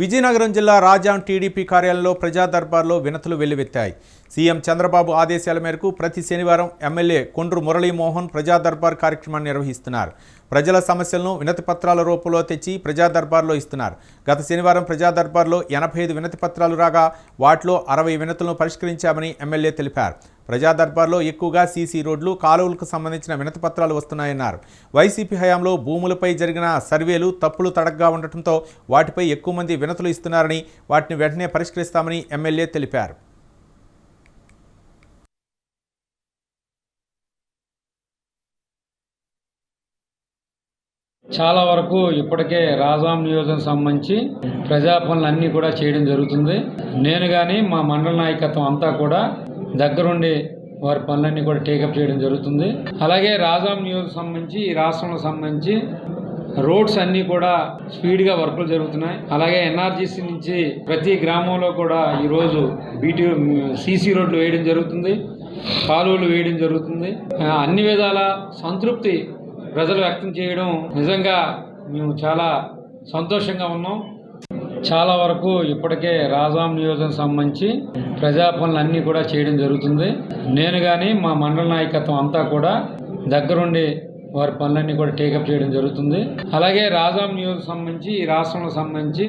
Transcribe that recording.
విజయనగరం జిల్లా రాజాం టీడీపీ కార్యాలయంలో ప్రజా దర్బార్లో వినతులు వెల్లువెత్తాయి. సీఎం చంద్రబాబు ఆదేశాల మేరకు ప్రతి శనివారం ఎమ్మెల్యే కొండ్రు మురళీమోహన్ ప్రజా దర్బార్ కార్యక్రమాన్ని నిర్వహిస్తున్నారు. ప్రజల సమస్యలను వినతి పత్రాల రూపంలో తెచ్చి ప్రజా దర్బార్లో ఇస్తున్నారు. గత శనివారం ప్రజా దర్బార్లో ఎనభై ఐదు వినతి పత్రాలు రాగా వాటిలో అరవై వినతులను పరిష్కరించామని ఎమ్మెల్యే తెలిపారు. ప్రజా దర్బార్లో ఎక్కువగా సీసీ రోడ్లు కాలువలకు సంబంధించిన వినతిపత్రాలు వస్తున్నాయన్నారు. వైసీపీ హయాంలో భూములపై జరిగిన సర్వేలు తప్పులు తడగ్గా ఉండటంతో వాటిపై ఎక్కువ మంది వినతులు ఇస్తున్నారని వాటిని వెంటనే పరిష్కరిస్తామని ఎమ్మెల్యే తెలిపారు. చాలా వరకు ఇప్పటికే రాజాం నియోజకం సంబంధించి ప్రజా పనులు అన్నీ కూడా చేయడం జరుగుతుంది. నేను కానీ మా మండల నాయకత్వం అంతా కూడా దగ్గరుండి వారి పనులన్నీ కూడా టేకప్ చేయడం జరుగుతుంది. అలాగే రాజాం నియోజక సంబంధించి ఈ రాష్ట్రంలో సంబంధించి రోడ్స్ అన్నీ కూడా స్పీడ్గా వర్కులు జరుగుతున్నాయి. అలాగే ఎన్ఆర్జీసీ నుంచి ప్రతి గ్రామంలో కూడా ఈరోజు బీటీ సీసీ రోడ్లు వేయడం జరుగుతుంది. కాలువలు వేయడం జరుగుతుంది. అన్ని విధాల సంతృప్తి ప్రజలు వ్యక్తం చేయడం నిజంగా మేము చాలా సంతోషంగా ఉన్నాం. చాలా వరకు ఇప్పటికే రాజాం నియోజకం సంబంధించి ప్రజా పనులన్నీ కూడా చేయడం జరుగుతుంది. నేను కానీ మా మండల నాయకత్వం అంతా కూడా దగ్గరుండి వారి పనులన్నీ కూడా టేకప్ చేయడం జరుగుతుంది. అలాగే రాజాం నియోజకం సంబంధించి ఈ రాష్ట్రంలో సంబంధించి